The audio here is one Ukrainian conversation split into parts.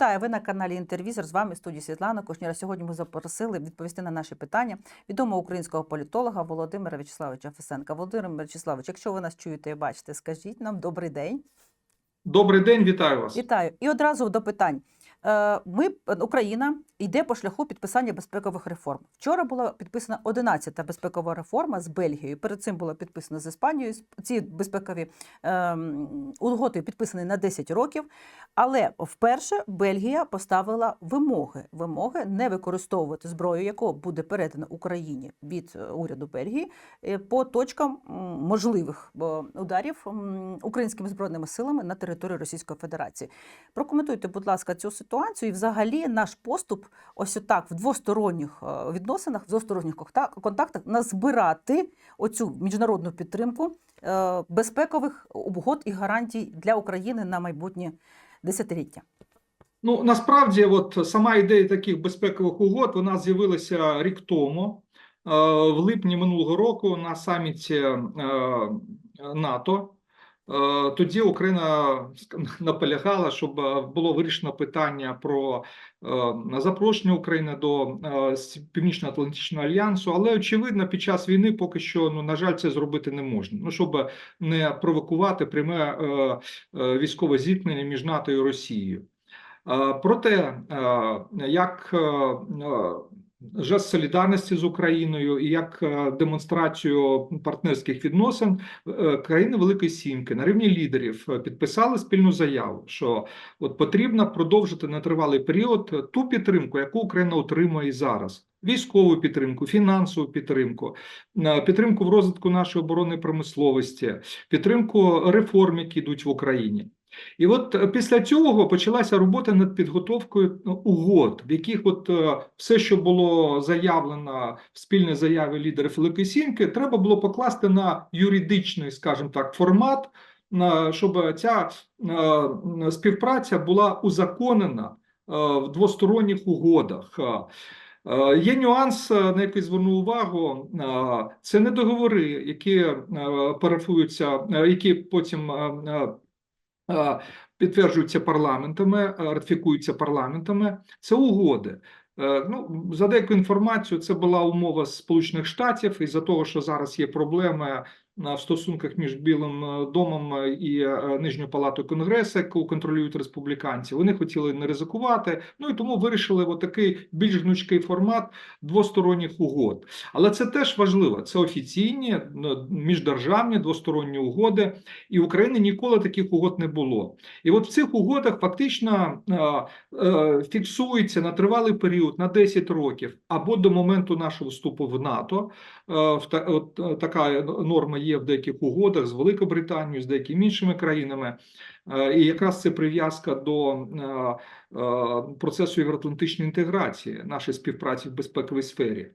Вітаю, ви на каналі Інтервізор. З вами студії Світлана Кушніра. Сьогодні ми запросили відповісти на наші питання відомого українського політолога Володимира В'ячеславовича Фесенка. Володимир В'ячеславович, якщо ви нас чуєте і бачите, скажіть нам добрий день. Добрий день, вітаю вас. Вітаю. І одразу до питань. Е, Ми Україна йде по шляху підписання безпекових реформ. Вчора була підписана 11-та безпекова реформа з Бельгією. Перед цим була підписана з Іспанією. Ці безпекові ем, угоди підписані на 10 років. Але вперше Бельгія поставила вимоги: вимоги не використовувати зброю, яку буде передана Україні від е, уряду Бельгії е, по точкам можливих ударів українськими збройними силами на території Російської Федерації. Прокоментуйте, будь ласка, цю ситуацію і взагалі наш поступ ось отак в двосторонніх е, відносинах, в двосторонніх контактах назбирати оцю міжнародну підтримку е, безпекових угод і гарантій для України на майбутнє десятиліття. Ну насправді, от сама ідея таких безпекових угод вона з'явилася рік тому, е, в липні минулого року на саміті НАТО. Е, Тоді Україна наполягала, щоб е, було вирішено питання про е, запрошення України до Північно-Атлантичного альянсу, але очевидно, під час війни поки що, ну на жаль, це зробити не можна. Ну щоб не провокувати пряме військове зіткнення між НАТО і Росією. Проте, як жест солідарності з Україною і як е, демонстрацію партнерських відносин, е, країни Великої Сімки на рівні лідерів е, підписали спільну заяву, що от потрібно продовжити на тривалий період ту підтримку, яку Україна отримує і зараз. Військову підтримку, фінансову підтримку, підтримку в розвитку нашої оборонної промисловості, підтримку реформ, які йдуть в Україні. І от е, після цього почалася робота над підготовкою е, угод, в яких от е, все, що було заявлено в спільній заяві лідерів Великої треба було покласти на юридичний, скажімо так, формат, щоб ця співпраця була узаконена в двосторонніх угодах. Є нюанс, на який зверну увагу. Це не договори, які парафуються, які потім підтверджуються парламентами, ратифікуються парламентами. Це угоди. Е, Ну, за деяку інформацію, це була умова Сполучених Штатів, і за того, що зараз є проблеми е, в стосунках між Білим е, домом е, і е, Нижньою палатою Конгресу, яку контролюють республіканці. Вони хотіли не ризикувати. Ну і тому вирішили отакий більш гнучкий формат двосторонніх угод. Але це теж важливо. Це офіційні ну, міждержавні двосторонні угоди, і в Україні ніколи таких угод не було. І от в цих угодах фактично фіксується на тривалий період на 10 років або до моменту нашого вступу в НАТО. В така норма є в деяких угодах з Великобританією, з деякими іншими країнами. Е, І якраз це прив'язка до е, е, процесу євроатлантичної інтеграції, нашої співпраці в безпековій сфері.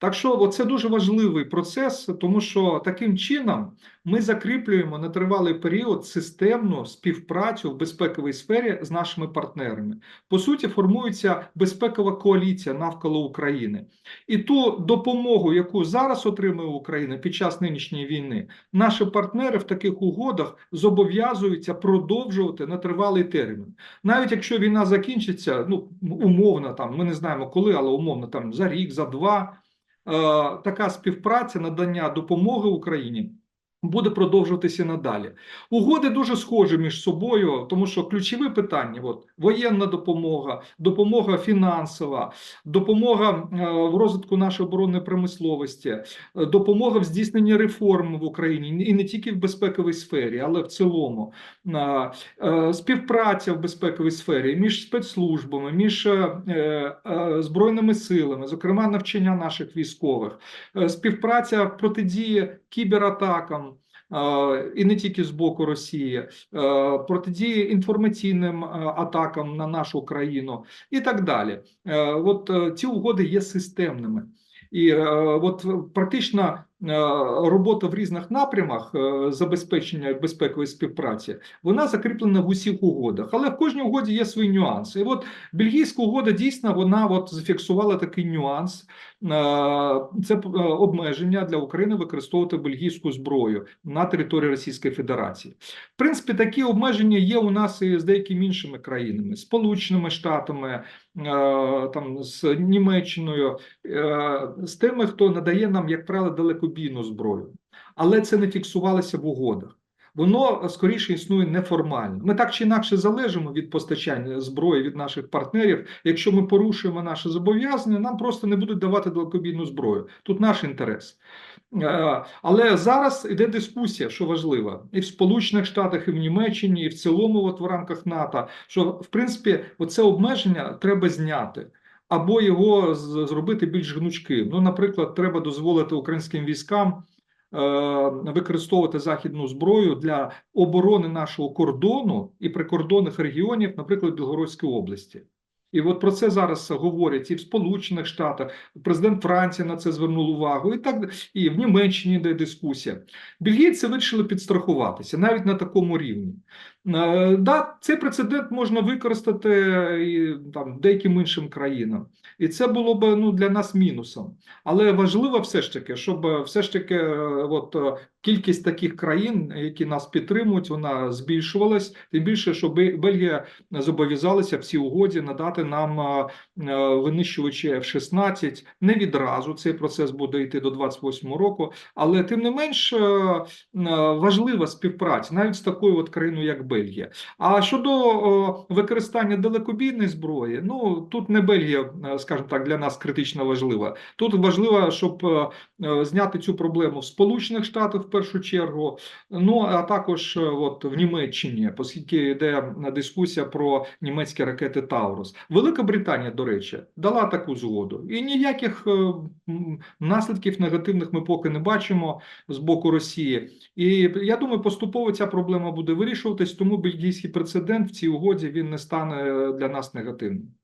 Так що це дуже важливий процес, тому що таким чином ми закріплюємо на тривалий період системну співпрацю в безпековій сфері з нашими партнерами. По суті, формується безпекова коаліція навколо України. І ту допомогу, яку зараз отримує Україна під час нинішньої війни, наші партнери в таких угодах зобов'язуються продовжувати на тривалий термін. Навіть якщо війна закінчиться, ну умовно там ми не знаємо коли, але умовно там за рік, за два. Е, така співпраця, надання допомоги Україні буде продовжуватися надалі. Угоди дуже схожі між собою, тому що ключові питання: от, воєнна допомога, допомога фінансова, допомога е, в розвитку нашої оборонної промисловості, е, допомога в здійсненні реформ в Україні і не тільки в безпековій сфері, але в цілому. Е, Співпраця в безпековій сфері між спецслужбами, між збройними силами, зокрема навчання наших військових, співпраця протидії кібератакам. І не тільки з боку Росії, е, протидії інформаційним е, атакам на нашу країну і так далі. Е, От ці угоди є системними. І от практично робота в різних напрямах е, забезпечення безпекової співпраці, вона закріплена в усіх угодах. Але в кожній угоді є свої нюанси. І от бельгійська угода дійсно вона от зафіксувала такий нюанс. Е, Це е, обмеження для України використовувати бельгійську зброю на території Російської Федерації. В принципі, такі обмеження є у нас і з деякими іншими країнами, Сполученими Штатами, е, там з Німеччиною, е, з тими, хто надає нам, як правило, далекобійну зброю. Але це не фіксувалося в угодах. Воно скоріше існує неформально. Ми так чи інакше залежимо від постачання зброї від наших партнерів. Якщо ми порушуємо наші зобов'язання, нам просто не будуть давати далекобійну зброю. Тут наш інтерес. Е, Але зараз іде дискусія, що важливо, і в Сполучених Штатах, і в Німеччині, і в цілому, от в рамках НАТО, що в принципі оце обмеження треба зняти. Або його зробити більш гнучким. Ну, наприклад, треба дозволити українським військам е, використовувати західну зброю для оборони нашого кордону і прикордонних регіонів, наприклад, Білгородської області. І от про це зараз говорять і в Сполучених Штатах. Президент Франції на це звернув увагу, і так і в Німеччині йде дискусія. Бельгійці вирішили підстрахуватися навіть на такому рівні. Е, Да, цей прецедент можна використати і там деяким іншим країнам, і це було б ну для нас мінусом. Але важливо все ж таки, щоб е, все ж таки, е, от кількість таких країн, які нас підтримують, вона збільшувалась. Тим більше, що Бе- Бельгія зобов'язалася в цій угоді надати нам винищувачі F-16. Не відразу цей процес буде йти до 28 року, але тим не менш важлива співпраця навіть з такою от країною, як Бельгія. А щодо використання далекобійної зброї, ну тут не Бельгія, е, скажімо так, для нас критично важлива. Тут важливо, щоб е, е, зняти цю проблему в Сполучених Штатах в першу чергу, ну а також от в Німеччині, оскільки йде дискусія про німецькі ракети Таурус. Велика Британія, до речі, дала таку згоду, і ніяких наслідків негативних ми поки не бачимо з боку Росії. І я думаю, поступово ця проблема буде вирішуватись, тому бельгійський прецедент в цій угоді він не стане для нас негативним.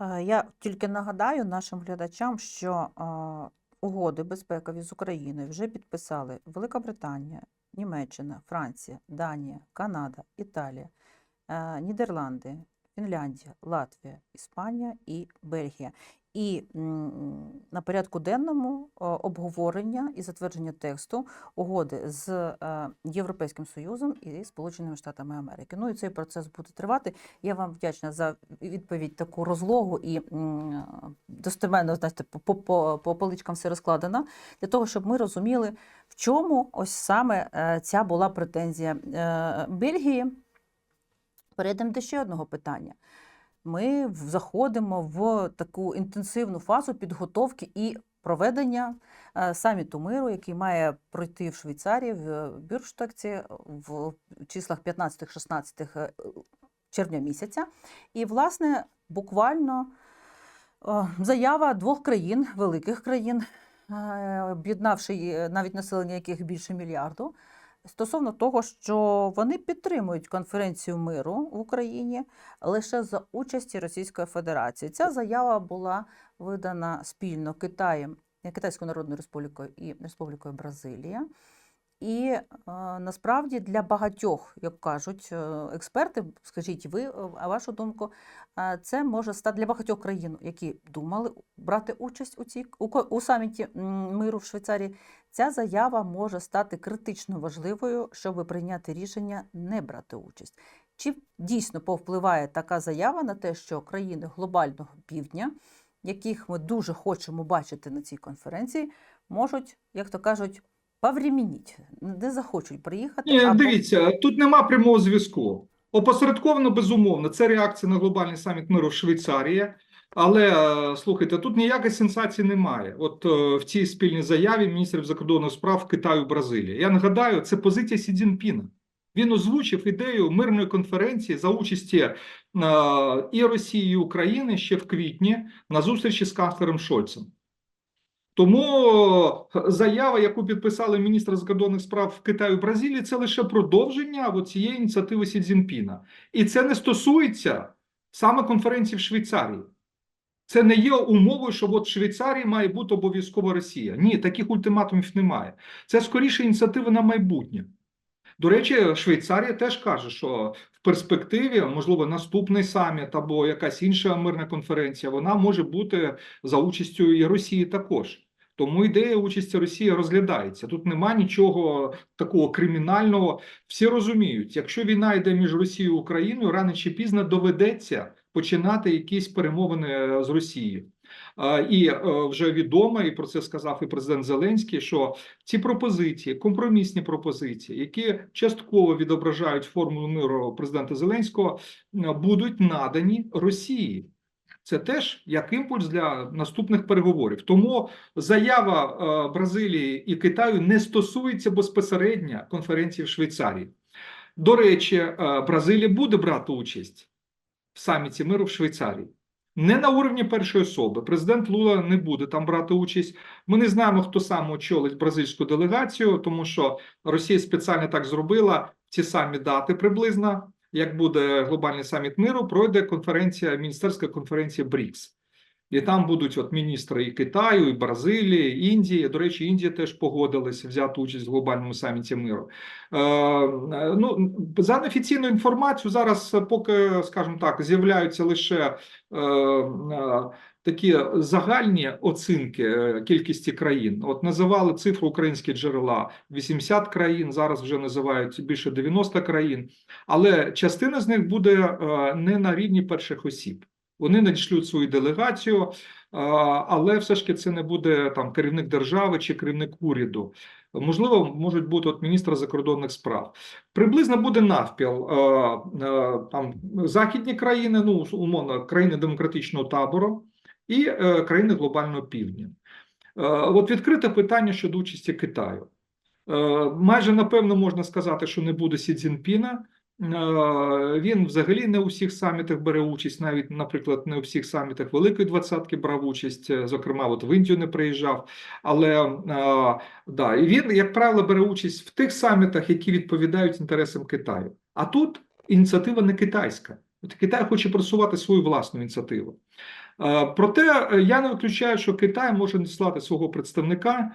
Е, Я тільки нагадаю нашим глядачам, що е, угоди безпекові з Україною вже підписали Велика Британія, Німеччина, Франція, Данія, Канада, Італія, е, Нідерланди, Фінляндія, Латвія, Іспанія і Бельгія. І на порядку денному е, обговорення і затвердження тексту угоди з е, Європейським Союзом і Сполученими Штатами Америки. Ну і цей процес буде тривати. Я вам вдячна за відповідь таку розлогу і достеменно знаєте, по, по, по, по поличкам все розкладено, для того, щоб ми розуміли, в чому ось саме е, ця була претензія Бельгії. Перейдемо до ще одного питання. Ми заходимо в таку інтенсивну фазу підготовки і проведення е, саміту миру, який має пройти в Швейцарії в Бюрштокці в числах 15-16 е, червня місяця. І, власне, буквально е, заява двох країн, великих країн, е, об'єднавши е, навіть населення яких більше мільярду, стосовно того, що вони підтримують конференцію миру в Україні лише за участі Російської Федерації. Ця заява була видана спільно Китаєм, Китайською Народною Республікою і Республікою Бразилія. І е, насправді для багатьох, як кажуть е, експерти, скажіть ви, е, а вашу думку, це може стати для багатьох країн, які думали брати участь у цій у, у саміті миру в Швейцарії. Ця заява може стати критично важливою, щоб прийняти рішення не брати участь. Чи дійсно повпливає така заява на те, що країни глобального півдня, яких ми дуже хочемо бачити на цій конференції, можуть, як то кажуть, поврімініть, не захочуть приїхати. Ні, або- дивіться, тут нема прямого зв'язку. Опосередковано, безумовно, це реакція на глобальний саміт миру в Швейцарії. Але е, слухайте, тут ніякої сенсації немає. От е, в цій спільній заяві міністрів закордонних справ Китаю Бразилії. Я нагадаю, це позиція Сі Цзіньпіна. Він озвучив ідею мирної конференції за участі е, і Росії, і України ще в квітні на зустрічі з канцлером Шольцем. Тому е, заява, яку підписали міністри закордонних справ Китаю і Бразилії, це лише продовження цієї ініціативи Сі Цзіньпіна. І це не стосується саме конференції в Швейцарії. Це не є умовою, що от в Швейцарії має бути обов'язково Росія. Ні, таких ультиматумів немає. Це скоріше ініціативи на майбутнє. До речі, Швейцарія теж каже, що в перспективі, можливо, наступний саміт або якась інша мирна конференція, вона може бути за участю і Росії також. Тому ідея участі Росії розглядається. Тут нема нічого такого кримінального. Всі розуміють, якщо війна йде між Росією і Україною, рано чи пізно доведеться починати якісь перемовини з Росією. І е, вже відомо, і про це сказав і президент Зеленський, що ці пропозиції, компромісні пропозиції, які частково відображають формулу миру президента Зеленського, будуть надані Росії. Це теж як імпульс для наступних переговорів. Тому заява е, Бразилії і Китаю не стосується безпосередньо конференції в Швейцарії. До речі, е, Бразилія буде брати участь в саміті миру в Швейцарії. Не на уровні першої особи. Президент Лула не буде там брати участь. Ми не знаємо, хто саме очолить бразильську делегацію, тому що Росія спеціально так зробила ці самі дати приблизно. Як буде глобальний саміт миру, пройде конференція, міністерська конференція БРІКС. І там будуть от міністри і Китаю, і Бразилії, і Індії. До речі, Індія теж погодилася взяти участь в глобальному саміті миру. Е, ну, за неофіційною інформацією, зараз, е, поки, скажімо так, з'являються лише е, е, такі загальні оцінки е, кількості країн. От називали цифру українські джерела 80 країн, зараз вже називають більше 90 країн, але частина з них буде е, не на рівні перших осіб. Вони надішлють свою делегацію, але все ж таки це не буде там керівник держави чи керівник уряду. Можливо, можуть бути от міністр закордонних справ. Приблизно буде навпіл. Там західні країни, ну умовно, країни демократичного табору і е, країни глобального півдня. Е, От відкрите питання щодо участі Китаю. Е, Майже напевно можна сказати, що не буде Сі Цзіньпіна. Е, Він взагалі не у всіх самітах бере участь, навіть, наприклад, не у всіх самітах Великої Двадцятки брав участь. е, Зокрема, от в Індію не приїжджав. Але е, да, і він, як правило, бере участь в тих самітах, які відповідають інтересам Китаю. А тут ініціатива не китайська. От Китай хоче просувати свою власну ініціативу. Проте я не виключаю, що Китай може надіслати свого представника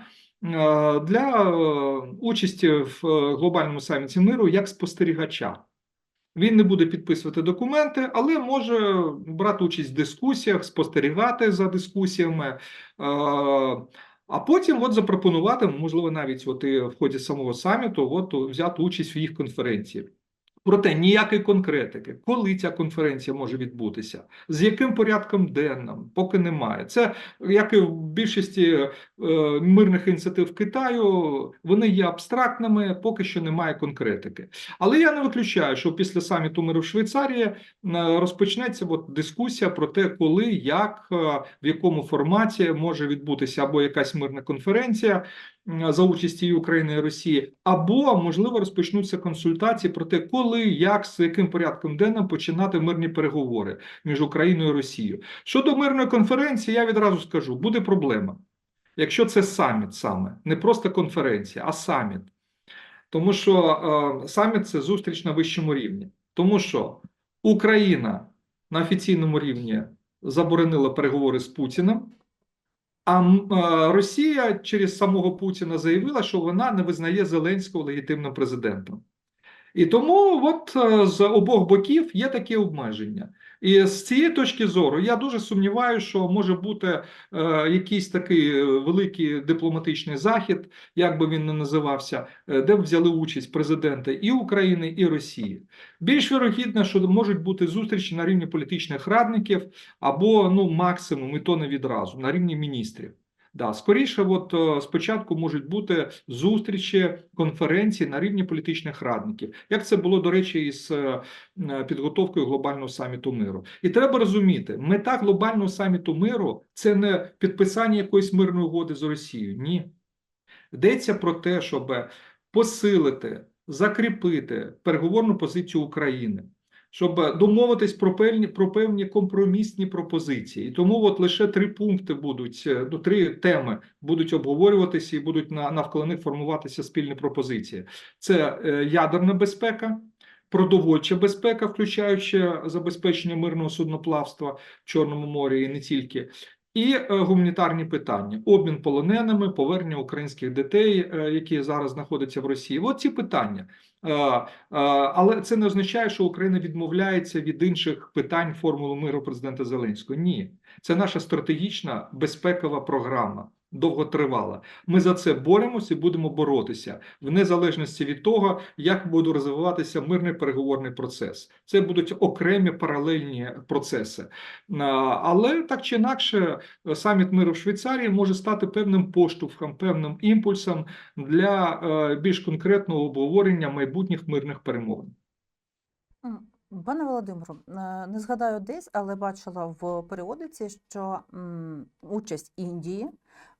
для участі в глобальному саміті миру як спостерігача. Він не буде підписувати документи, але може брати участь в дискусіях, спостерігати за дискусіями, е, а потім от запропонувати, можливо, навіть от і в ході самого саміту, от взяти участь в їх конференції. Проте ніякої конкретики, коли ця конференція може відбутися, з яким порядком денним, поки немає. Це як і в більшості е, мирних ініціатив Китаю, вони є абстрактними, поки що немає конкретики. Але я не виключаю, що після саміту миру в Швейцарії е, розпочнеться от дискусія про те, коли, як, е, в якому форматі може відбутися або якась мирна конференція за участі України і Росії, або можливо розпочнуться консультації про те, коли, як, з яким порядком денним починати мирні переговори між Україною і Росією. Щодо мирної конференції, я відразу скажу, буде проблема. Якщо це саміт саме, не просто конференція, а саміт. Тому що е, саміт це зустріч на вищому рівні. Тому що Україна на офіційному рівні заборонила переговори з Путіним, а е, Росія через самого Путіна заявила, що вона не визнає Зеленського легітимним президентом. І тому, от е, з обох боків є такі обмеження. І з цієї точки зору я дуже сумніваюся, що може бути е, якийсь такий е, великий дипломатичний захід, як би він не називався, е, де б взяли участь президенти і України, і Росії. Більш вірогідно, що можуть бути зустрічі на рівні політичних радників або ну максимум, і то не відразу, на рівні міністрів. Да, скоріше, от е, спочатку можуть бути зустрічі, конференції на рівні політичних радників, як це було, до речі, із е, е, підготовкою глобального саміту миру. І треба розуміти, мета глобального саміту миру це не підписання якоїсь мирної угоди з Росією. Ні. Йдеться про те, щоб посилити, закріпити переговорну позицію України. Щоб домовитись про певні про певні компромісні пропозиції, тому от лише три пункти будуть е, ну три теми будуть обговорюватися і будуть на навколо них формуватися спільні пропозиції. Це е, ядерна безпека, продовольча безпека, включаючи забезпечення мирного судноплавства в Чорному морі і не тільки. І е, гуманітарні питання: обмін полоненими, повернення українських дітей, е, які зараз знаходяться в Росії. От ці питання. Е, Але це не означає, що Україна відмовляється від інших питань формули миру президента Зеленського. Ні, це наша стратегічна безпекова програма. Довготривала. Ми за це боремося і будемо боротися в незалежності від того, як буде розвиватися мирний переговорний процес. Це будуть окремі паралельні процеси. Але так чи інакше, саміт миру в Швейцарії може стати певним поштовхом, певним імпульсом для е, більш конкретного обговорення майбутніх мирних перемовин. Пане Володимиру, е, не згадаю десь, але бачила в періодиці, що участь Індії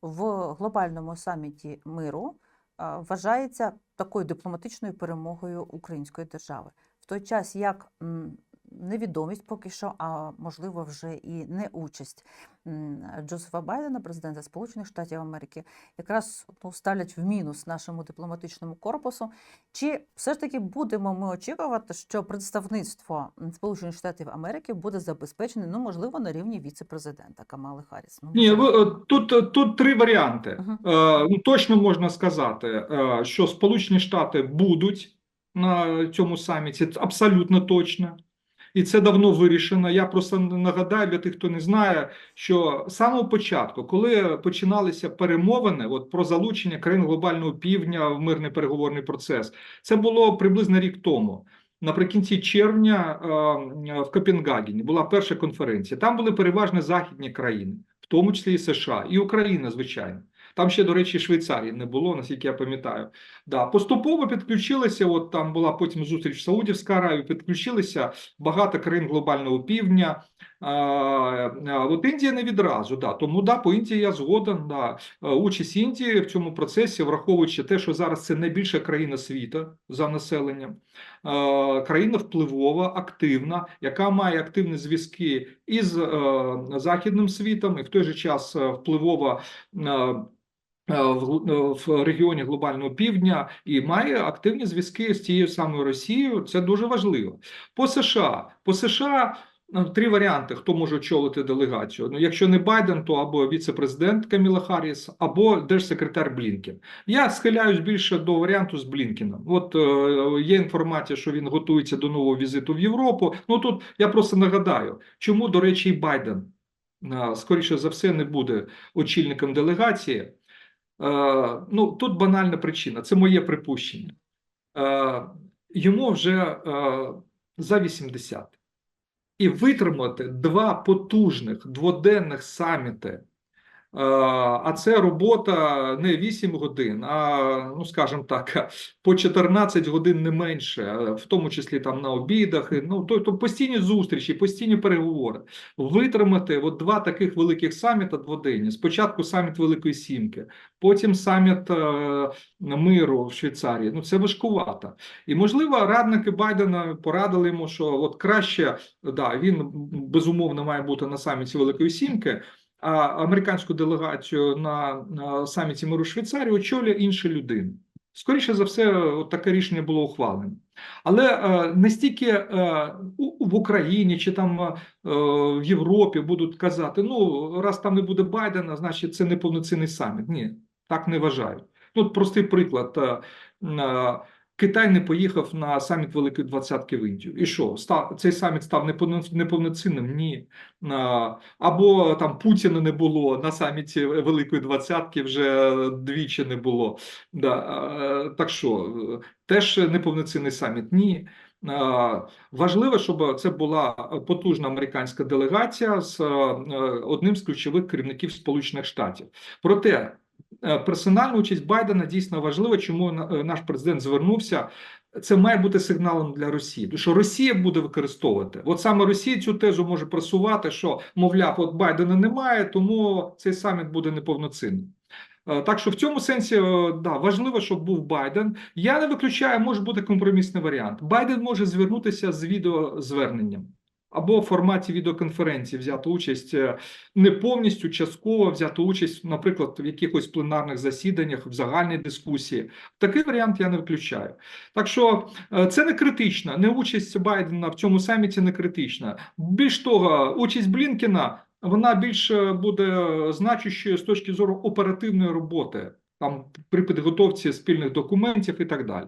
в глобальному саміті миру е, вважається такою дипломатичною перемогою української держави. В той час як невідомість поки що, а можливо вже і не участь Джозефа Байдена, президента Сполучених Штатів Америки, якраз ну, ставлять в мінус нашому дипломатичному корпусу. Чи все ж таки будемо ми очікувати, що представництво Сполучених Штатів Америки буде забезпечене, ну можливо, на рівні віце-президента Камали Харріс? Ну, Ні, можливо. ви, е, тут, тут три варіанти. Е, ну, точно можна сказати, е, що Сполучені Штати будуть на цьому саміті, абсолютно точно. І це давно вирішено. Я просто нагадаю для тих, хто не знає, що з самого початку, коли починалися перемовини от, про залучення країн глобального півдня в мирний переговорний процес, це було приблизно рік тому. Наприкінці червня е, в Копенгагені була перша конференція. Там були переважно західні країни, в тому числі і США, і Україна, звичайно. Там ще, до речі, Швейцарії не було, наскільки я пам'ятаю. Да, поступово підключилися. От там була потім зустріч Саудівська Аравія, підключилися багато країн глобального півдня. А, а, от Індія не відразу. Да. Тому да, по Індії я згоден. Да. Е, Участь Індії в цьому процесі, враховуючи те, що зараз це найбільша країна світу за населенням, е, країна впливова, активна, яка має активні зв'язки із е, західним світом, і в той же час впливова. е, В, е, в регіоні глобального півдня і має активні зв'язки з тією самою Росією. Це дуже важливо. По США, по США ну, три варіанти, хто може очолити делегацію. Ну, якщо не Байден, то або віце-президент Каміла Харріс, або держсекретар Блінкен. Я схиляюсь більше до варіанту з Блінкеном. От е, є інформація, що він готується до нового візиту в Європу. Ну тут я просто нагадаю, чому, до речі, і Байден е, скоріше за все не буде очільником делегації. Е, ну тут банальна причина, це моє припущення. Е, йому вже е, за 80. І витримати два потужних дводенних саміти. А це робота не 8 годин, а ну скажімо так, по 14 годин не менше, в тому числі там на обідах. Ну то, то постійні зустрічі, постійні переговори. Витримати от два таких великих саміта дводенні. Спочатку саміт Великої Сімки, потім саміт е, миру в Швейцарії. Ну це важкувато. І можливо, радники Байдена порадили йому, що от краще да, він безумовно має бути на саміті Великої Сімки. А американську делегацію на, саміті миру Швейцарії очолює інша людина. Скоріше за все, от таке рішення було ухвалене. Але е, не стільки е, в Україні чи там е, в Європі будуть казати: ну, раз там не буде Байдена, значить це не повноцінний саміт. Ні, так не вважають. Ну, простий приклад. Е, е, Китай не поїхав на саміт Великої Двадцятки в Індію. І що? Цей саміт став неповно- неповноцінним? Ні. Або там Путіна не було на саміті Великої Двадцятки, вже двічі не було. Да. Так що, теж неповноцінний саміт? Ні. Важливо, щоб це була потужна американська делегація з одним з ключових керівників Сполучених Штатів. Проте персональна участь Байдена дійсно важлива. Чому е, наш президент звернувся? Це має бути сигналом для Росії, що Росія буде використовувати. От саме Росія цю тезу може просувати, що мовляв, от Байдена немає, тому цей саміт буде неповноцінним. Е, Так що в цьому сенсі е, да, важливо, щоб був Байден. Я не виключаю, може бути компромісний варіант. Байден може звернутися з відеозверненням. Або в форматі відеоконференції взяти участь е, не повністю, частково взяти участь, наприклад, в якихось пленарних засіданнях, в загальній дискусії. Такий варіант я не виключаю. Так що е, це не критично. Не участь Байдена в цьому саміті не критична. Більш того, участь Блінкена вона більше буде значущою з точки зору оперативної роботи. Там при підготовці спільних документів і так далі.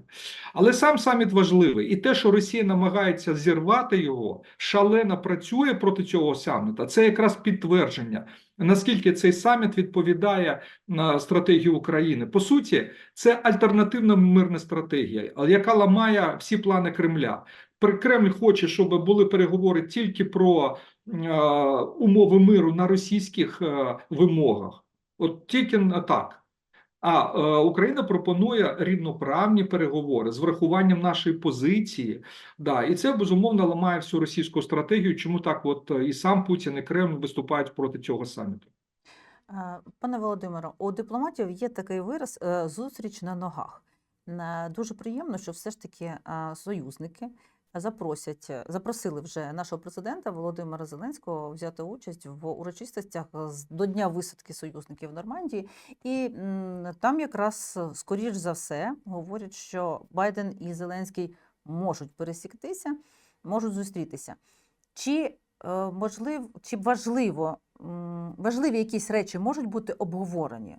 Але сам саміт важливий, і те, що Росія намагається зірвати його, шалено працює проти цього саміта. Це якраз підтвердження, наскільки цей саміт відповідає на стратегію України. По суті, це альтернативна мирна стратегія, яка ламає всі плани Кремля. Кремль хоче, щоб були переговори тільки про е, умови миру на російських е, вимогах. От тільки так. А е, Україна пропонує рівноправні переговори з врахуванням нашої позиції. Да, і це безумовно ламає всю російську стратегію. Чому так? От е, і сам Путін, і Кремль виступають проти цього саміту. Е, Пане Володимире, у дипломатів є такий вираз е, зустріч на ногах. Дуже приємно, що все ж таки союзники запросять, е, запросили вже нашого президента Володимира Зеленського взяти участь в урочистостях до Дня висадки союзників в Нормандії. І там якраз, е, скоріш за все, говорять, що Байден і Зеленський можуть пересіктися, можуть зустрітися. Чи е, можлив, чи важливо, важливі якісь речі можуть бути обговорені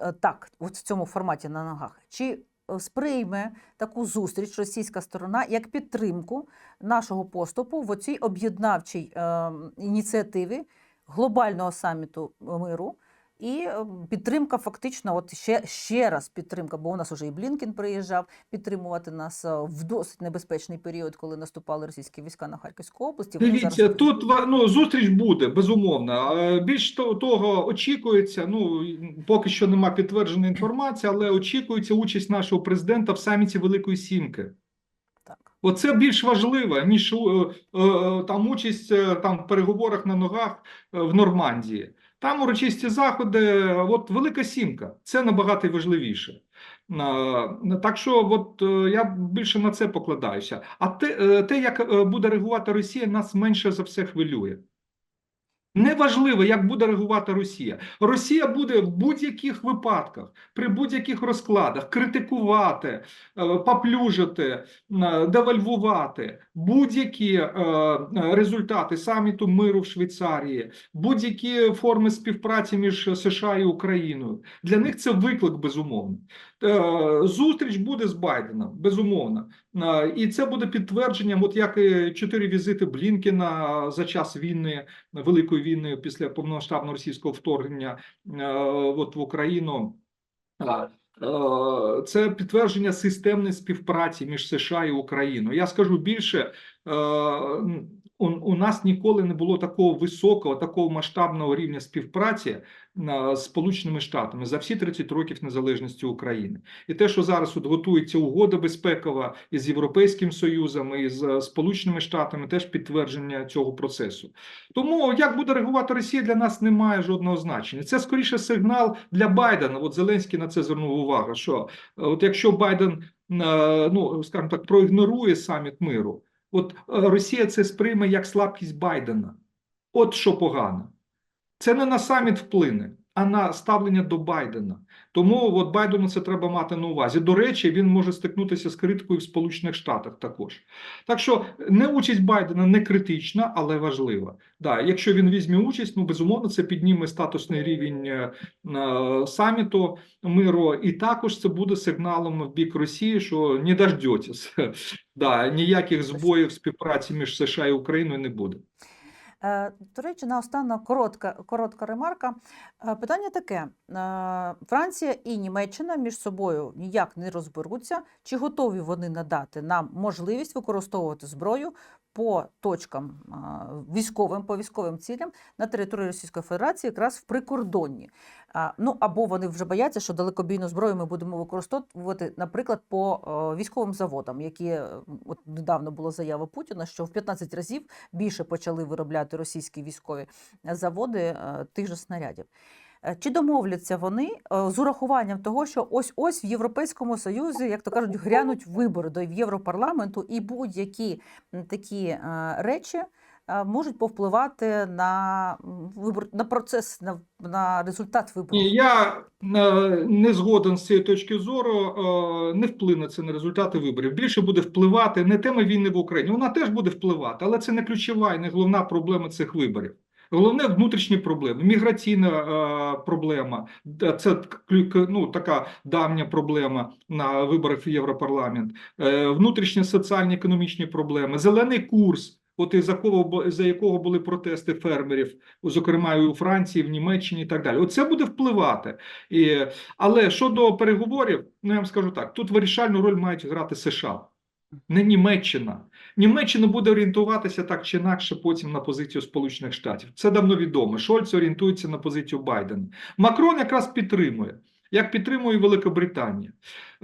е, так, от в цьому форматі на ногах? Чи е, сприйме таку зустріч російська сторона як підтримку нашого поступу в оцій об'єднавчій е, ініціативі глобального саміту миру? І е, підтримка фактично, от ще, ще раз підтримка, бо у нас уже і Блінкін приїжджав підтримувати нас е, в досить небезпечний період, коли наступали російські війська на Харківську область. Дивіться, зараз- тут ну, зустріч буде безумовно. Е, Більш то- того, очікується. Ну поки що нема підтвердженої інформації, але очікується участь нашого президента в саміті Великої Сімки. Так. Оце більш важливо, ніж е, там участь там в переговорах на ногах в Нормандії. Там урочисті заходи, от Велика Сімка, це набагато важливіше. Так що, от е, я більше на це покладаюся. А те, е, те, як е, буде реагувати Росія, нас менше за все хвилює. Неважливо, як буде реагувати Росія. Росія буде в будь-яких випадках, при будь-яких розкладах критикувати, е, поплюжити, е, девальвувати будь-які е, результати саміту миру в Швейцарії, будь-які форми співпраці між США і Україною. Для них це виклик безумовно. Е, Зустріч буде з Байденом, безумовно. Е, І це буде підтвердженням, от як і чотири візити Блінкіна за час війни, великої війни після повномасштабного російського вторгнення е, от в Україну. Е, Це підтвердження системної співпраці між США і Україною. Я скажу більше, е, у, нас ніколи не було такого високого, такого масштабного рівня співпраці з Сполученими Штатами за всі 30 років незалежності України. І те, що зараз от готується угода безпекова із Європейським Союзом і з е, Сполученими Штатами, теж підтвердження цього процесу. Тому як буде реагувати Росія для нас не має жодного значення. Це скоріше сигнал для Байдена. От Зеленський на це звернув увагу. Що е, от якщо Байден е, ну скажімо так проігнорує саміт миру, от е, Росія це сприйме як слабкість Байдена. От що погано. Це не на саміт вплине, а на ставлення до Байдена. Тому от Байдену це треба мати на увазі. До речі, він може стикнутися з критикою в Сполучених Штатах також. Так що не участь Байдена не критична, але важлива. Да, якщо він візьме участь, ну безумовно, це підніме статусний рівень е, е, саміту миру, і також це буде сигналом в бік Росії, що не дождетесь. Да, ніяких збоїв співпраці між США і Україною не буде. Е, До речі, наостанок коротка, коротка ремарка. Е, Питання таке: Е, Франція і Німеччина між собою ніяк не розберуться, чи готові вони надати нам можливість використовувати зброю по точкам військовим, по військовим цілям на території Російської Федерації, якраз в прикордонні. Ну або вони вже бояться, що далекобійну зброю ми будемо використовувати, наприклад, по е, військовим заводам, які е, от недавно була заява Путіна, що в 15 разів більше почали виробляти російські військові заводи е, тих же снарядів. Чи домовляться вони з урахуванням того, що ось ось в Європейському Союзі, як то кажуть, грянуть вибори до Європарламенту, і будь-які такі речі можуть повпливати на вибор на процес, на, на результат виборів. Ні, я е, не згоден з цієї точки зору. е, Не вплине це на результати виборів. Більше буде впливати не тема війни в Україні. Вона теж буде впливати, але це не ключова і не головна проблема цих виборів. Головне внутрішні проблеми, міграційна е, проблема. Це ну, така давня проблема на виборах в Європарламент, е, внутрішні соціальні економічні проблеми, зелений курс. От із якого бу- за якого були протести фермерів, зокрема і у Франції, в Німеччині і так далі. Оце буде впливати. І, але щодо переговорів, ну я вам скажу так: тут вирішальну роль мають грати США, не Німеччина. Німеччина буде орієнтуватися так чи інакше потім на позицію Сполучених Штатів. Це давно відомо. Шольц орієнтується на позицію Байдена. Макрон якраз підтримує. Як підтримує Великобританія,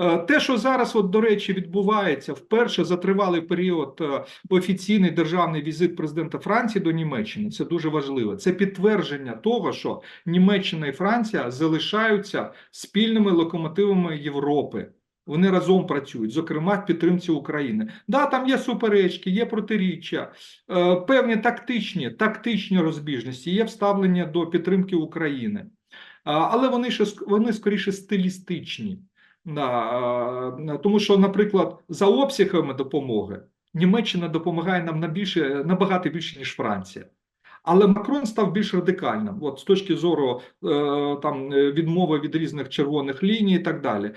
Е, те, що зараз, от до речі, відбувається вперше за тривалий період е, офіційний державний візит президента Франції до Німеччини, це дуже важливо. Це підтвердження того, що Німеччина і Франція залишаються спільними локомотивами Європи. Вони разом працюють, зокрема в підтримці України. Да, там є суперечки, є протиріччя, е, певні тактичні, тактичні розбіжності, є вставлення до підтримки України. Але вони ще вони скоріше стилістичні. Тому що, наприклад, за обсягами допомоги Німеччина допомагає нам на більше, набагато більше, ніж Франція. Але Макрон став більш радикальним, от з точки зору е, там е, відмови від різних червоних ліній і так далі.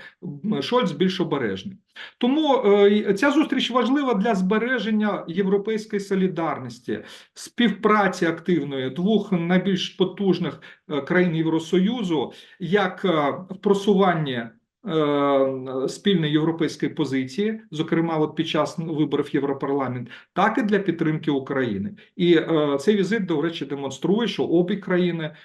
Шольц більш обережний. Тому е, ця зустріч важлива для збереження європейської солідарності, співпраці активної двох найбільш потужних країн Євросоюзу, як в просуванні е, спільної європейської позиції, зокрема, от під час виборів Європарламент, так і для підтримки України. І е, цей візит, до речі, демонструє, що обі країни е,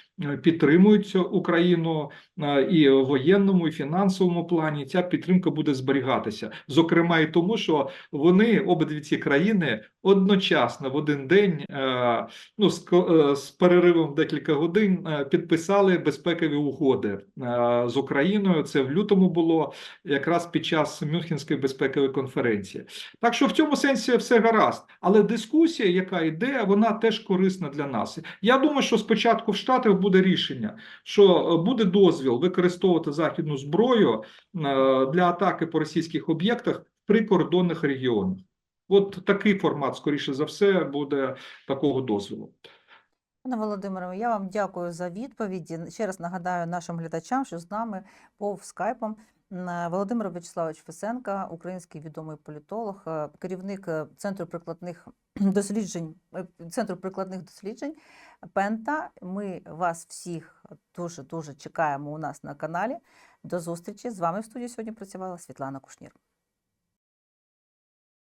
підтримують Україну е, і в воєнному, і фінансовому плані. Ця підтримка буде зберігатися. Зокрема, і тому, що вони обидві ці країни одночасно в один день, е, ну з, е, переривом декілька годин, е, підписали безпекові угоди е, з Україною. Це в лютому було якраз під час Мюнхенської безпекової конференції. Так що в цьому сенсі все гаразд. Але дискусія, яка йде, вона теж корисна для нас. Я думаю, що спочатку в Штатах буде рішення, що е, буде дозвіл використовувати західну зброю е, для атаки по російських об'єктах в прикордонних регіонах. От такий формат, скоріше за все, буде такого дозволу. Пане Володимире, я вам дякую за відповіді. Ще раз нагадаю нашим глядачам, що з нами був скайпом Володимир В'ячеславович Фесенка, український відомий політолог, е, керівник е, центру прикладних досліджень, е, центру прикладних досліджень Пента. Ми вас всіх дуже дуже чекаємо у нас на каналі. До зустрічі з вами в студії сьогодні працювала Світлана Кушнір.